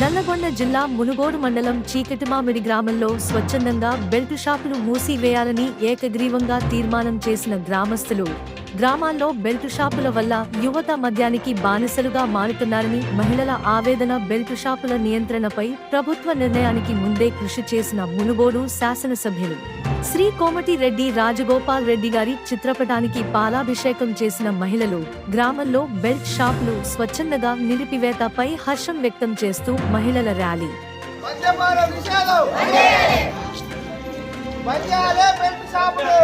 నల్లగొండ జిల్లా మునుగోడు మండలం చీకటిమామిడి గ్రామంలో స్వచ్ఛందంగా బెల్ట్ షాపులు మూసివేయాలని ఏకగ్రీవంగా తీర్మానం చేసిన గ్రామస్తులు. గ్రామాల్లో బెల్ట్ షాపుల వల్ల యువత మద్యానికి బానిసలుగా మారుతున్నారని మహిళల ఆవేదన బెల్ట్ షాపుల నియంత్రణపై ప్రభుత్వ నిర్ణయానికి ముందే కృషి చేసిన మునుగోడు శాసనసభ్యులు. శ్రీ కోమటి రెడ్డి రాజగోపాల్ రెడ్డి గారి చిత్రపటానికి పాలాభిషేకం చేసిన మహిళలు గ్రామంలో బెల్ట్ షాపులు స్వచ్ఛందగా నిలిపివేతపై హర్షం వ్యక్తం చేస్తూ మహిళల ర్యాలీ. బెల్ట్ షాపులు!